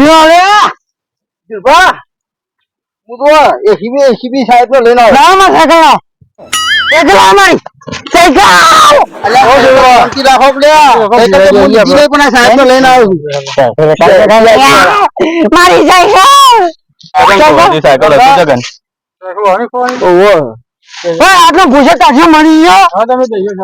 શું હવે જીલભા, હું તો એસીબી એસીબી સાહેબ ને લઈને આવ્યો ના માં સાયકલ લાવ સાયકલ લાવ મારી સાયકલ અલ્યા, ઓ જીલભા, શાંતિ રાખો લ્યા. સાયકલ તો હું લીધી નહીં, પણ આ સાહેબ ને લઈને આવ્યો છું. મારી સાયકલ સાયકલ હતી જગન ઓહો. ઓય આટલો ભૂસો તાજો મળી ગયો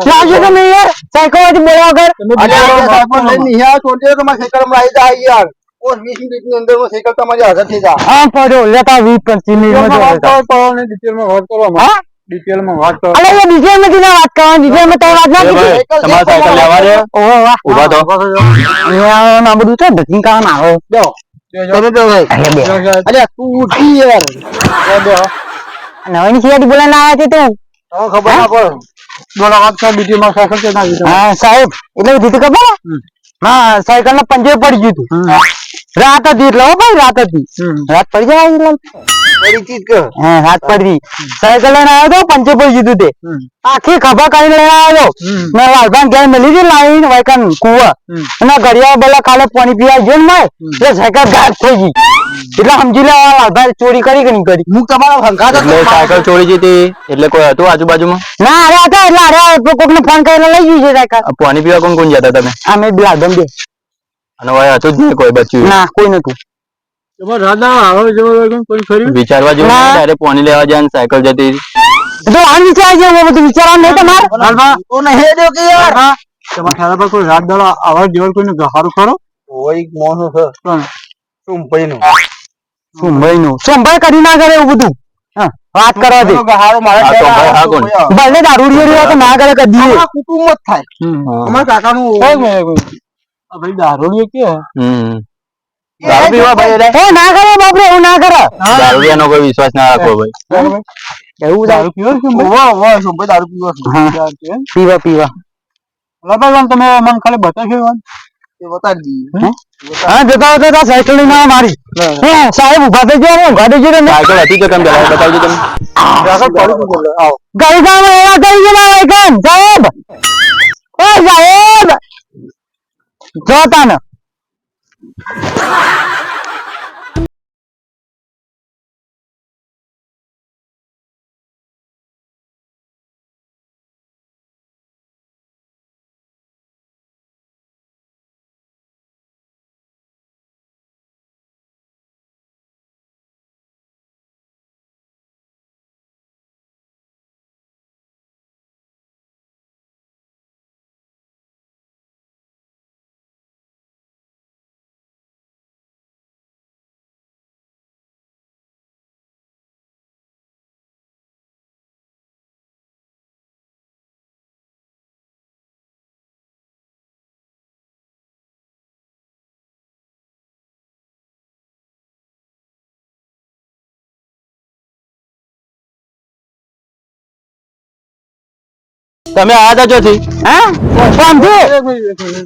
લાવજો તમે યાર સાયકલમાંથી બોલવા વગર અલ્યા, આ સાહેબ ને લઈને નહીં આવ્યો, છોડી દો તો મારી સાયકલ હમણાં આવી જાય યાર. વીસ મિનિટની અંદરમાં સાયકલ તમારી હાજર થઈ જાય. હા પડ્યો લેતા વીસ પચીસ મિનિટમાં. હા? અલે એ ડીજે માં ના વાત કરવાની. ડીજે માં તમે વાત ના કીધી. તમારે સાયકલ લેવા દે ઓહો વાહ. ઊભા તો. અહીંયા ના બધું છે કામ આવે. તો તું. તું ખબર ના પડે. હા સાહેબ એટલે ખબર હા સાયકલ ના પંજે પડી ગયું હતું રાત હતી એટલે હો ભાઈ રાત હતી રાત પડી જાય એટલે હા રાત પડી. સાયકલ લઈને આવ્યો તો પંચે પડી ગયું હતું તે આખી ખભા કાઢી લઈને આવ્યો મેં લાલભાઈ ઘેર મેલી હતી લાઈન વાયકન કુવા. અને ઘડિયાળ બોલા કાલે પાણી પીવા ગયો ને મેં એટલે સાયકલ ગાયબ થઈ ગઈ. એટલે સમજી લે આ ચોરી કરી કે નહીં કરી? હું તમારો હતો. એટલે સાયકલ ચોરી જતી એટલે કોઈ હતું આજુબાજુમાં? ના અરે હતા એટલે અરે કોક ને ફોન કરીને લઈ ગયું છે સાયકલ. પાણી પીવા કોણ કોણ જતા તમે? અમે લાલભાઈ બે. અને હવે હતું જ નહીં કોઈ બચ્યું. ના કોઈ નતું વિચારવા જેવું ના. પોની લેવા જાય ને સાયકલ જતી. તો આમ વિચાર છે એવું બધું વિચારવાનું નહીં તમારે. તો નહીં હેડ્યો કે યાર. ઓય એક માણસ છે. સુંભાઈનો. સોમભાઈ નું સોમભાઈ કરી ના કરે એવું બધું. હા, વાત કરવા દે. પેલો ગહારો મારા આ ઘરે સોમભાઈ, આ આવ્યો કોણ? તો યાર. ભલે તો ના કરે કદી કુટુંબ જ થાય. અમારા કાકાનું હમ. દારૂ પીવા ભાઈ એ ના કરે બાપરે એવું ના કરે. દારૂડિયાનો કોઈ વિશ્વાસ ના રાખો ભાઈ. એવું દારૂ વાહ, વાહ, સુંભાઈ દારૂ પીવો છે. પીવા પીવા. એ. હા? જતા હતા તા સાયકલ લઈને મારી. હે. સાહેબ ઊભા થઈ ગયા ને ઊભા થઈ ગયા ને સાયકલ હતી કે બતાવજો તમે. ગઈ ગામ એવા ગયા સાહેબ! એ સાહેબ! જોતા ને. તમે આયા હતા હે? હા સમજી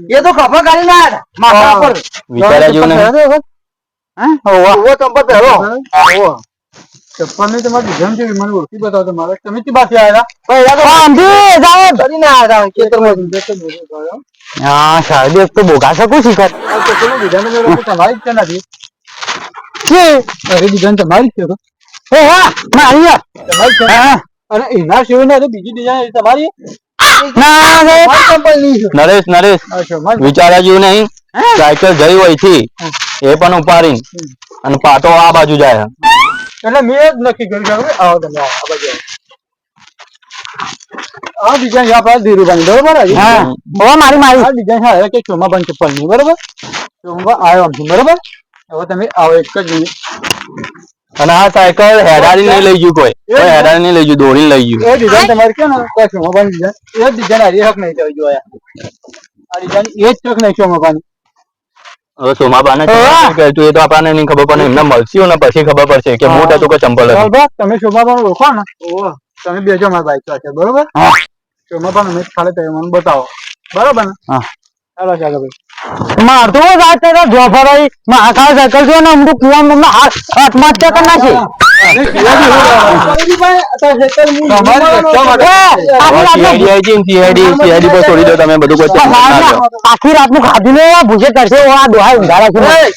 એ તો કપા કાઢી ના. માથા પર. વિચાર્યા જેવું નહીં. હે? ઓવા ઓવા ચંપલ પહેરો. ઊભો. સમજી સાહેબ ચડી ના આવ્યા હતા. ખેતરમાંથી. હા. સાહેબ એક તો બોગા શકું છે એ હા મારી યાર. હા. અને એના સિવાય બીજી ડિઝાઇન તમારી? છે. નરેશ નરેશ. વિચારા જેવું નહીં. સાયકલ જઈ હોયથી એ પણ ઉપાડી અને પાટો આ બાજુ જાય. એટલે મેં જ નક્કી કર્યું કે આવો તમે આ બાજુ. આ ડિઝાઇન આપણા ધીરુભાઈ બરોબર હા. હોવા મારી મારી. આ ડિઝાઇન છે કે ચોમાબાન ચપ્પલની બરોબર ચોમા આવ્યો આમથી બરોબર? હવે તમે આવો એક જ અને આ સાયકલ હેડારી નહીં લઈ ગયું કોઈ. કોઈ હેડારી નહીં લઈ ગયું દોડી લઈ ગયું. એ ડિઝાઇન તમારે કે ને તો ચોમાબાન ડિઝાઇન એ જ ડિઝાઇન હારી હક નહીં થઈ જોયા આ ડિઝાઇન એ જ ચોક નહીં ચોમાબાની હવે સોમાબાને હા. કહેતું એ તો આપણને નહીં ખબર પડે એમને મળશે ને પછી ખબર પડશે કે મોટા તો કે ચંપલ હતું તમે શોભાબાન ઓળખો ને. તમે બેજો મારી બાઈક સાથે બરોબર? હા. ખાલી તમે મને બતાવો. બરોબર ને? હા. ચાલો ચાલો ભાઈ. મારતો વાત જોફરાઈ માં આખા સાયકલ છે ને અમુક કુવા આત્મહત્યા કરી નાખી. આખી છે ને, છોડી દો તમે બધું ખાધું ને ભૂસે કરશે આ દોહા ઊંધા રાખી વાત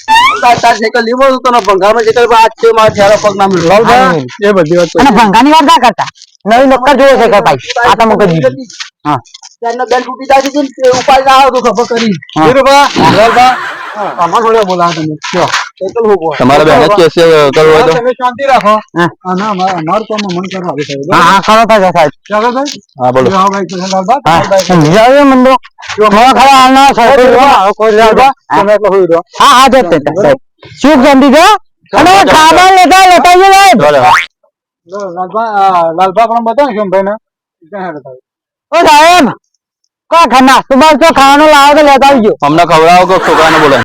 અને ભંગાની વાત ના કરતા નવી નક્કર જોયો છે ભાઈ આ તો મૂકી દીધી હા. તે ઉપાડી ના તો ખબર કરી બોલાવો તમે. કયો. સાયકલ હું બોલ તમારે બેન જ કેસ કરવો હોય તો તમે શાંતિ રાખો હા. અને અમાર- અમારું કામ મન કરવા આવી સાહેબ. હા હા કરો તો સાહેબ ચાલો ભાઈ હા બોલો જાઓ ભાઈ કૃષ્ણ લાલભા, હા ભાઈ. સમજાવ્યો મંદો મને ખરા હાલના સાહેબ લાલભા, તમે એટલે હોઈ રહો. હા હા જતે સાહેબ શું ગંદી છે અને ખાવા લેતા લેતા જ સાહેબ ચાલો લો, લાલભા, આ લાલભા પણ બતાવો ને શોમભાઈને. ક્યાં હેડો થાય? ઓ સાહેબ કોઈ ખા નાસ્તો બાસ્તો ખાવાનું લાવો તો લેતા આવજો અમને ખવડાવો કે છોકરાને બોલે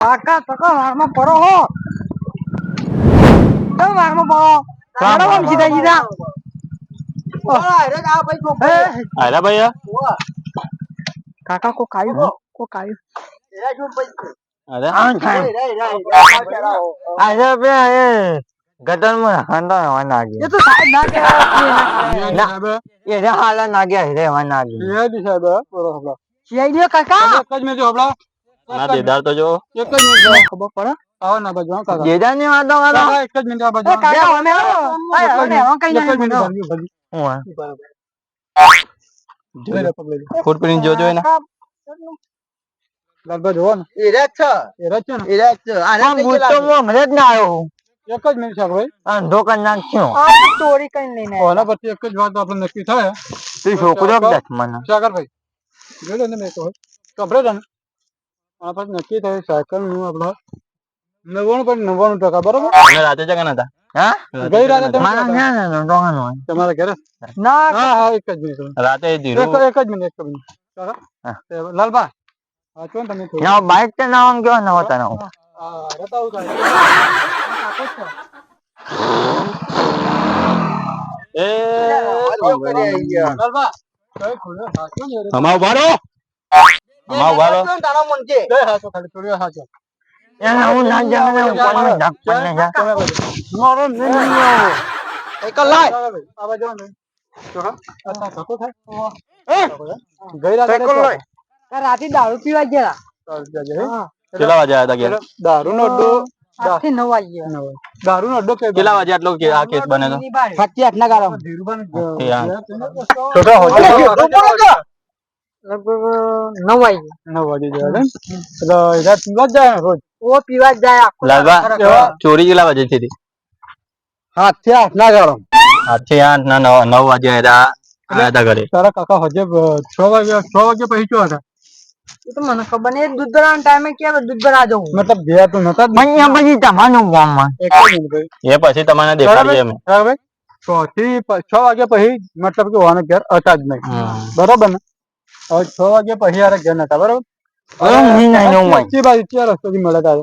કાકા કાકા વારમાં પડો હો. તમે વારમાં પડો? સાડા વામ સીધા સીધા. આયરા ભાઈ? કાકા કો કાયું કો કાયું અરે આજે બે એ ગટરમાં હંડા હવા નાગી એ તો સાહેબ ના કે સાહેબ, એ. રે હાલા નાગ્યા રે હવા નાગી CID સાહેબ, બોલો હમણાં. સીઆઈડી કાકા. એક જ મિનિટ હમણાં. ના દેદાર તો જો એક જ મિનિટ ખબર પડે? આવો ના બાજુ, હા, કાકા. દેદારની વાતો કરો એક જ મિનિટ આ બાજુ. કાકા અમે આવો એક અમે આવો કઈ જ મિનિટ. હું લઈ લે. ફૂટપ્રિન્ટ જોજો એને લાલભા જોવો ને. એ રાત છે એ રાત છે ને? એ રાત છે આને આ બૂટ તો હું હમણાં જ ના આવ્યો એક જ મિનિટ સાહેબ, ભાઈ. આ ધોકન નાખ્યો આ તો ચોરી કઈ લઈને ઓલા પછી એક જ વાત આપણે નક્કી થાય તું છોકરો જ મને સાગરભાઈ જોઈ લો ને મેં તો કપડે ને આ નક્કી થયું સાયકલનું આપણે નવ્વાણું પોઈન્ટ નવ્વાણું ટકા બરોબર? રાતે જગન નતા હા? ગઈ રાતે મારા હતા? તમારા ઘરે? ના. હા એક જ મિનિટ રાતે એક એક જ મિનિટ એક જ મિનિટ લાલબા છો ને તમે ના બાઈક તો ના આમ કેવા ના હોતા ના હા, બતાવું એ લાલબા, કઈ ખોલ્યો? હા, ને રે. અમાર અમાર તારા મન ખાલી થોડી એને હું ના જાણે ઉપર ઢાક જા મારો નહીં લાય. ને. થાય? ગઈ રાતે દારૂ પીવા ગયા. કેટલા વાગે આવ્યા હતા ઘેર? દારૂનો અડ્ડો દારૂ ના અડ્ડો કે કેટલા વાગે આટલો આ કેસ બને તો સાચી ગાળા લગભગ નવ વાગે. નવ વાગે જાય એટલે પીવા જ જાય રોજ? ઓ પીવા જ જાય આખો લાલબા ચોરી કેટલા વાગે થઈ હતી? હાથથી આઠ ના ગાળો. હાથથી આઠ ના નવ નવ વાગે આવ્યા આવ્યા હતા ઘરે. તારા કાકા હજે છ વાગે છ વાગે પહોંચ્યો હતા? એ તો મને ખબર નહીં દૂધ ભરાવાના ટાઈમે ક્યાં દૂધ ભરા જવું? મતલબ બે તો નતા અહીંયા પછી તમારું ગામમાં. એ પછી તમને દેખાડી અમે બરાબર? છ થી છ વાગ્યા પછી મતલબ કે વાને ઘેર હતા જ નહીં. બરોબર ને? હવે છ વાગે પછી યાર ઘેર નતા બરોબર? હવે હું નહીં હોય. વચ્ચે બાજુ ચાર રસ્તેથી મળે તારે.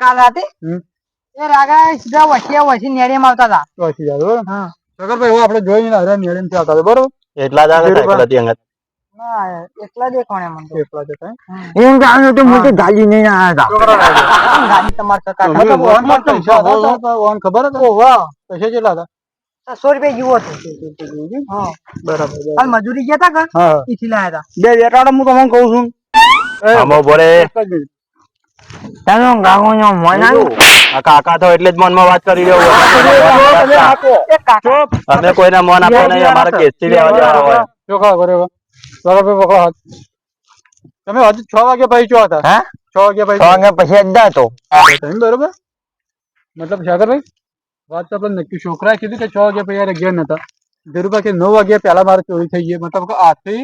કાલ રાતે? એ રાગા સીધા વસીયા વસી નેડિયામાં આવતા હતા. વસી જાય બરોબર? હા. સગરભાઈ હું આપણે જોઈને અરે નિયમથી આવતા હતા બરોબર? એટલા જ અંગત દેખાણે મને એકલા જતા એમ જાણ્યું તો મોટી ગાડી નહીં આવ્યા હતા. ગાડી તમારા કાકા ઓનમાં પૈસા હતા તો ઓન ખબર હતા? વાહ. પૈસા કેટલા હતા? સો રૂપિયા જેવું હતું બરાબર હાલ મજૂરી ગયા હતા કે? ઈથી લાયા બે વેટાડો હું તમને કહું છું. આમાં ઊભો રે એક જ મિનિટ. હતા ચાલો ગાગો નો મન કાકા તો એટલે જ મનમાં વાત કરી રહ્યો અમે કોઈને મન આપતા નહીં અમારા કેસથી લેવા જવા હોય. ચોખા કરે બરાબર પકડો હાથ તમે હજુ છ વાગ્યા પછી ચો હતા. હા? છ વાગ્યા છ પછી વાગ્યા પછી અડધા હતો એમ બરોબર. મતલબ સાગરભાઈ વાત તો આપણે નક્કી. છોકરાએ કીધું કે છ વાગ્યા પછી યાર ગયા નતા. ધીરુભાઈ કે નવ વાગ્યા પહેલા મારે ચોરી થઈ ગઈ. મતલબ કે આઠથી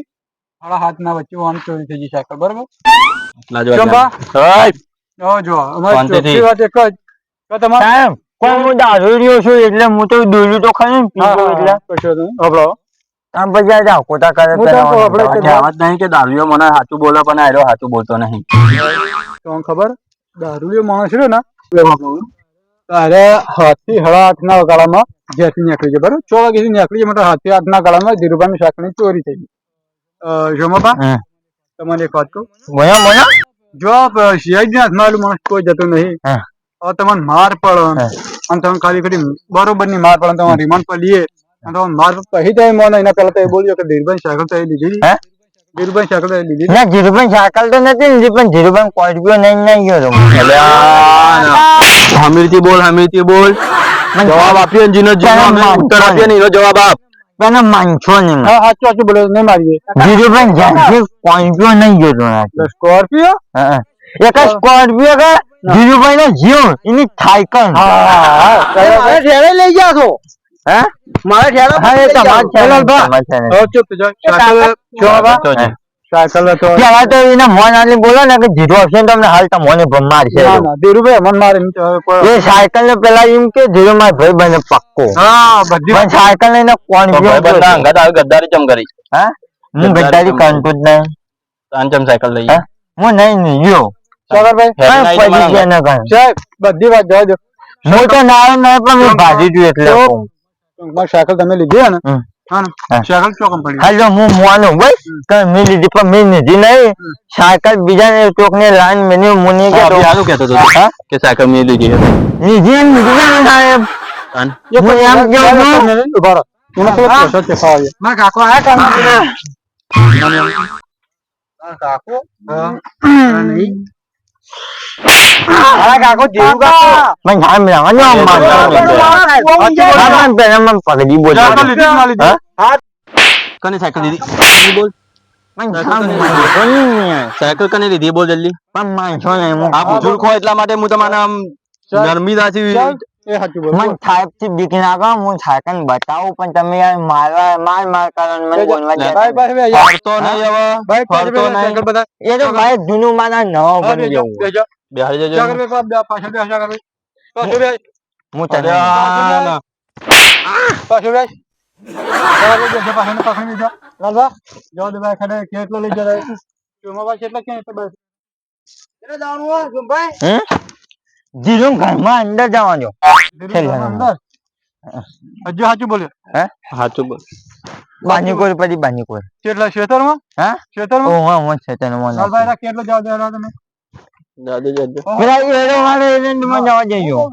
સાડા હાથ ના વચ્ચે આમ ચોરી થઈ ગઈ સાયકલ. બરોબર? જો જો અમારી વાત એક જ. તમારે પણ હું દારૂ રહ્યો છું એટલે હું તો દોર્યું તો ખરી એટલે. આમ પછી આ ખોટા કરે તો કહેવત નહીં કે દારૂઓ મને સાચું બોલે પણ આયરો સાચું બોલતો નહીં. તમને ખબર? દારૂડિયો માણસ રહ્યો ને તારે હાથથી હળા આઠ ના ગાળામાં જેથી નીકળી જાય બરોબર? છ વાગ્યાથી નીકળી જાય મતલબ હાથથી આઠ ના ગાળામાં ધીરુભાઈ શાકની ચોરી થઈ ગઈ. જોમાબા તમને એક વાત કહું? જો સીઆઈડી હાથમાં આવેલું માણસ કોઈ જતો નહીં હવે તમને માર પડો અને તમે ખાલી કરી બરોબરની માર પડે તમારે રિમાન્ડ પર લઈએ અને તમે માર કહી જાય મોને એના પહેલા તો એ બોલ્યો કે ધીરુભાઈ સાયકલ તો એ લીધી હે? ધીરુભાઈ સાયકલ તો એ લીધી ના ધીરુભાઈ સાયકલ તો નથી લીધી પણ ધીરુભાઈ કોર્પિયો નહીં નહીં ગયો હમીરથી બોલ હમીરથી બોલ. જવાબ આપ્યો જીનો જીનો ઉત્તર આપ્યો ને એનો જવાબ આપ. માનશો નહીં હા સાચું સાચું બોલો નહીં મારીએ. નહીં સ્કોર્પિયો? હા, હા. એક સ્કોર્પિયો કે જીજુભાઈ ને જીવ એની સાયકલ મારે ઠેરે લઈ ગયા છો? હે? મારે હા એ તમારે ચૂપ જી. સાયકલ તો પેલા તો એને મોન આલી બોલો ને કે જીરો હશે તમને હાલ મારશે. ના ના ધીરુભાઈ મારે તો હવે કોઈ- એ સાયકલ ને પેલા એમ કે ધીરો માર ભાઈ બને પક્કો. હા બધી પણ સાયકલ લઈને કોણ તો ગયો ભાઈબંધના અંગાત આવી ગદ્દારી ચમ કરી? હા? હું ગદ્દારી કરતો જ નહીં. તાન ચમ સાયકલ લઈ? હે? હું નહીં નહીં ના. સાહેબ બધી વાત જવા દો. હું તો ના ના પણ ભાજી છું એટલે સાયકલ તમે લીધી ને? હા ને? હા. સાયકલ ચોકમ પડી? હાલો હું મોનું ભાઈ કે મેં લીધી પણ મેં લીધી નહીં. સાયકલ બીજાને ચોકને લાઈન મેની મુની કે તો અભી કહેતો હતો કે સાયકલ મેં લીધી ને? ને સાહેબ એમ છે? ખાવા. કાકો કામ હા. મારા કાકો જેવું કાકો. મને સાહેબ રહેવાનું આમ મારતા નથી. હા, મને પકડી બોલ. ના? કને સાયકલ લીધી? બોલ. સાયકલ કને લીધી? બોલ જલ્દી. પણ નહીં હું આ બુજુર્ગ હોય એટલા માટે હું તમારા આમ. મને સાહેબથી બીક નાખો હું સાયકલ બતાવું પણ તમે યાર મારવા માર માર કરો મને બોલવા બાય, ભાઈ ભાઈ બાય, યાર. ફરતો નહીં હવે ફરતો નહીં. એ તો ભાઈ જૂનું માના નવો બની જવું બેહાડી સાગરભાઈ, પાછળ બે, પાછળ બે, પાછળ બે, હું તને ના. પાછળ બે. સાગરભાઈ, પાછળ પાછળ બેજો. લાલભા, જાઓ દે ભાઈ, ખાડે કેટલો લઈ જરા. કેટલા એટલે બસ. કેટલે? જીરું ઘરમાં અંદર જવાનો. અંદર. હજુ સાચું બોલ્યો? હે? સાચું બોલ. બાનીકોર પછી બાનીકોર. કેટલા ખેતરમાં હા? ખેતરમાં હા હું લાલભાઈ કેટલો જવા દેવા તમે? દાદુ જજો પેલા એરો વાળો એને મને જવા જઈયો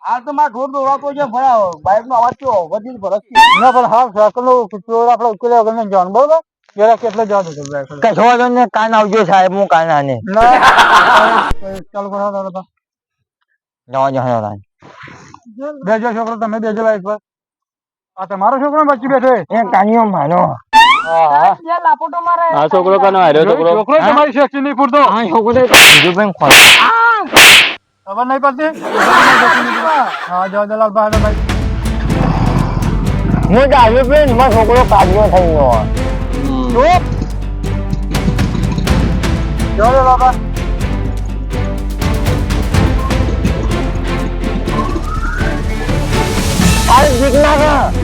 હાલ તો મારે ઢોર દોડાતો છે ભરાવો બાઈક નો અવાજ કેવો વધી ભરત ના પણ હા સાયકલ નો ચોર આપણે વગર નહીં જવાનું બરોબર? પેલા કેટલો જાવ દે તમે કશો વાંધો કાન આવજો સાહેબ હું કાન આને. ના. ચાલો જવા જવા જવા. બેજો છોકરો તમે બેજો બાઈક પર. આ તમારો છોકરો બચી બેઠો? એ કાનીઓ માનો. આ છોકરો કનો હાર્યો છોકરો? છોકરો તમારી સેફટી નહીં પૂરતો હા છોકરો બીજો બેન ખોલ. ખબર નહીં પડતી? હા જાવ દલાલ લાલભા ભાઈ હું દારૂ બેન મારો છોકરો કાઢ્યો થઈ ગયો. ચૂપ જાવ દે લાલભા હાલ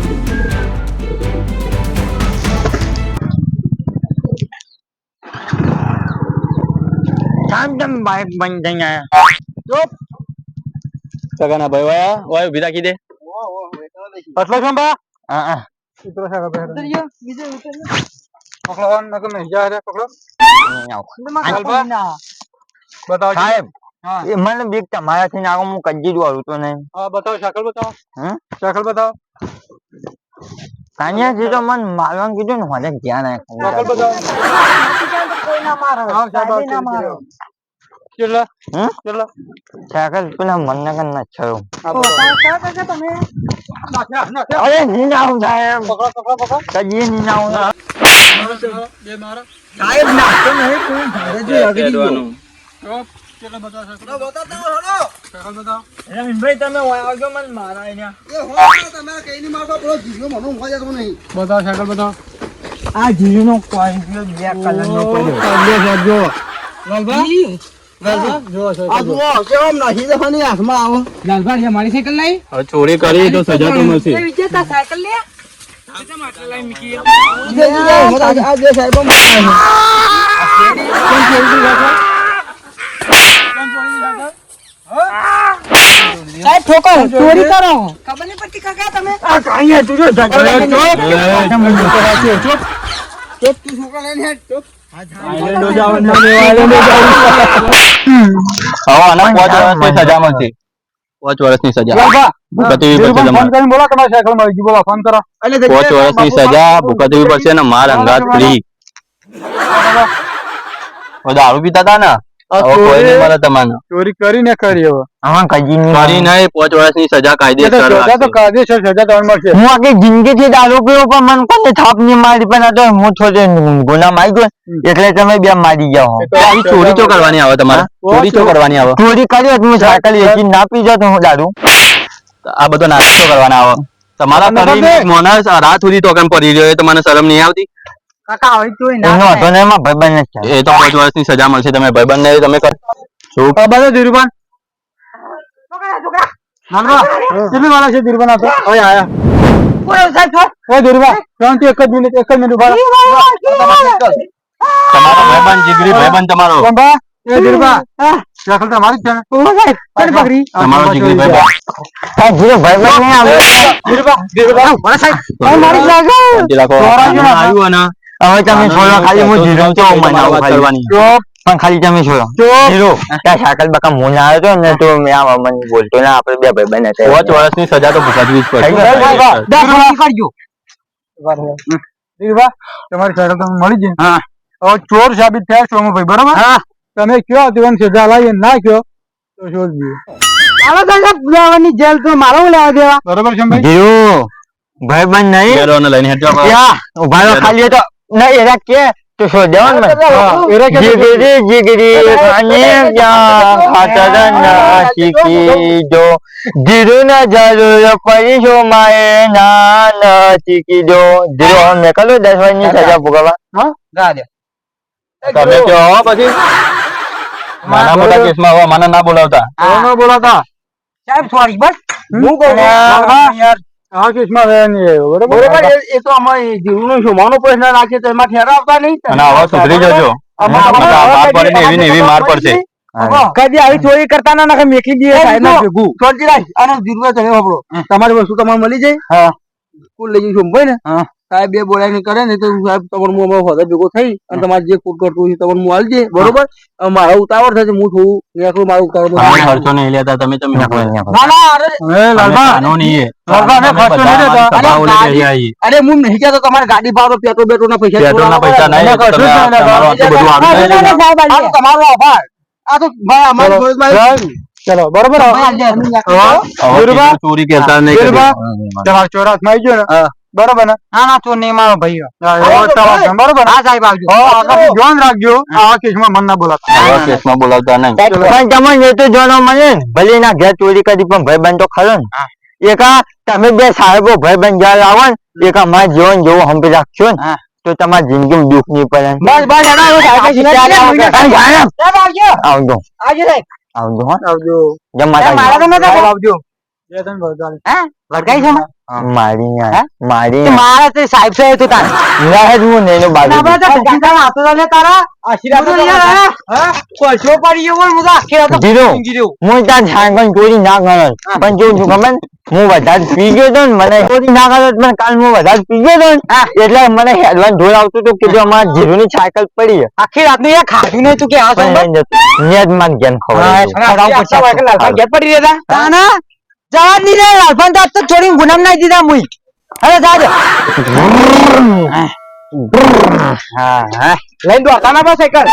તમે બાઈક બંધ થઈ ગયા સગાના ભાઈ વાયા વાય ઊભી રાખી દે. પતલો છો બા હા. હા ઉતરો છે પકડો નકર નહીં જા રે પકડો. બતાવો સાહેબ એ મને બીક તમારાથી નાખો હું કજી જ તો નહીં. હા બતાવો સાયકલ બતાવો. હમ? સાયકલ બતાવો. કાન્યાથી તો મને મારવાનું કીધું ને મને ધ્યાન નાખ્યું બતાવો. કોઈ ના મારો હા સાહેબ સાહેબે ના મારો કેટલા હમ? કેટલા પેલા ના હું સાહેબ કજી હું બે મારા. સાહેબ નહીં કોઈ ઘરે જ. કેટલા બતાવો તમે આવજો મને મારા અહીંયા એ હો તમે કઈ નહીં મારતો પેલો જીવ્યો મને ઊંઘવા જતો નહીં. બતાવો સાયકલ બતાવો. આ જીવ્યો કોઈ બ્લેક કલર નો જો. લાલભા? મારી સાયકલ લઈ હવે ચોરી કરી તો સજા તો મળશે આ જે સાહેબ ચોરી કરો હવે આના પાંચ વર્ષની સજા મળશે પાંચ વર્ષની સજા લાલભા ભૂકતવી દારૂ પીતા હતા ને? હવે કોઈ નહીં મળે તમને ચોરી કરીને કરી હવે. આમાં કજી કરી નહીં નહીં પાંચ વર્ષની સજા કાયદેસર સજા તો કાયદેસર સજા તમને મળશે. હું આખી જિંદગી થી દારૂ પીવો પણ મને કોને થાપ નહીં મારી પણ આ તો હું થોડે ગુના મારી ગયો એટલે તમે બે મારી ગયા આવી ચોરી તો કરવાની આવે તમારે. ચોરી તો કરવાની આવે. ચોરી કરી હું સાયકલ એકી ના પી જાત હું દારૂ. આ બધો નાસ્તો કરવાના આવે. તમારા રાત સુધી તો કેમ પડી રહ્યો એ તમને શરમ નહીં આવતી? એનો હતો ને એમાં ભાઈબંધ જ એ તો પાંચ વર્ષની સજા મળશે તમે ભાઈબંધ ને તમે કર. શું? આ બધા ધીરુભાન નાનવા કેટલી વાળા છે ધીરુભાન આ તો? હવે આયા. એ ધીરુભાન શાંતિ એક જ મિનિટ એક જ મિનિટ ઊભા તમારો ભાઈબંધ જીગરી ભાઈબંધ તમારો. ચંપા એ ધીરુભા સાયકલ તમારી જ છે ને. પકડી? તમારો જીગરી ભાઈબંધ. આ જીરો ભાઈબંધ નહીં આવે. ધીરુભા ધીરુભા મારા સાહેબ મારી ચોરાઈ ગયો ને? આવ્યું અને હવે તમે છોડો ખાલી હું જીરો તો મને આવું વાત ખાલી. કરવાની પણ ખાલી તમે છોડો જીરો ત્યાં સાયકલ બકા હું આવ્યો હતો ને તો મેં આમ મને બોલતો ને આપણે બે ભાઈબંધ હતા પાંચ વર્ષની સજા તો ભોગવવી જ થઈ ગયું, થઈ ગયું. પડશે કરજો ધીરુભા તમારી સાયકલ તમને મળી ગઈ હા હવે ચોર સાબિત થયા છો ભાઈ બરાબર હા તમે કયો દીવાન સજા લાવી ના કયો તો શોધ જેલ તો મારો લેવા દેવા બરાબર છે ભાઈ જીરો ભાઈબંધ નહીં લઈને ઊભા ખાલી તો ના એરા કે તો શોધ્યો ને મને એરા કે તો જીગરી જીગરી. ખાને ક્યાં ખાતર ના શીખી જો. જીરું ના પડી છો માએ ના ના શીખી જો. જીરો હવે મેં કલો દસ વર્ષની સજા ભોગવવા. તમે કહો પછી? માના મોટા કેસમાં હવે મને ના બોલાવતા. ના બોલાવતા સાહેબ સોરી બસ. હું કહું યાર. આ કેસમાં રહ્યા નહીં આવ્યો, બરોબર? બરોબર એ- તો અમારે જીવનો શોભાનો પ્રશ્ન રાખીએ તો એમાં ઠેરાવતા નહીં અને આવા સુધરી જજો. માર એવી એવી માર પડશે. કદી આવી ચોરી કરતા ના નાખે મેકી દઈએ સાહેબના ભેગું. શાંતિ રાખ અને જીરવા તમે વાપરો તમારી વસ્તુ તમારે મળી જાય? હા. સ્કૂલ લઈ જઈશું ભાઈ ને? હા. સાહેબ બે બોલાવીને કરે ને તો સાહેબ તમારું હું અમારો ફાધર ભેગો થઈ અને તમારે જે કોટ કરતું હોય તમારું હું આલજે બરોબર? મારા ઉતાવળ થશે હું થોડું નીકળું મારું ઉતાવળ તમે ખર્ચો નહીં લેતા તમે તમે ના ના અરે એ લાલભા. કાનૂની એ. ખર્ચો નહીં. અરે હું નહીં કહેતો તમારે ગાડી ભાવ પેટ્રોલ પેટ્રોલ ના પૈસા પેટ્રોલના પૈસા નહીં. તમારું આટલું બધું આવી જાય આ તો તમારો આભાર. આ તો ભાઈ અમારી ચલો બરોબર ચોરી કેતા નહીં ચોર હાથમાં આવી ગયો ને. બરોબર ને? ના ના ચોર નહીં મારો ભાઈ બરોબર? હા સાહેબ આવજો. જોન રાખજો. આ કેસમાં મન ના બોલાતા. આ કેસમાં બોલાવતા નહીં. પણ તમને એ તો જોનો મને ભલે ના ઘેર ચોરી કરી પણ ભાઈબંધ તો ખરો ને. એકા તમે બે સાહેબો ભાઈબંધ જયારે આવો ને એકા મારા જીવન જેવો હંપી રાખશો ને તો તમારી જિંદગીમાં દુઃખ નહીં પડે. બસ બસ આવજો. આવજો. આવજો. આવજો સાહેબ. આવજો. હો? પણ છું ખબર? વધારે પી ગયો તો ને મને ના કરો પણ કાલ હું વધારે પી ગયો તો ને એટલે મને હેડવાન ઢોળ આવતું હતું કે જો અમારા જીરો ની સાયકલ પડી આખી રાતનું ખાધું નહીં તું કે આ પણ નહીં જતું. ન્યા જ માં ગેમ ખવડાવવું પડશે. જવા દીધે લાલફાન તો છોડી ગુનામ નાખી દીધા મુઈ. અરે જાજો હા હા. લઈને દોડતા ના બસ સાયકલ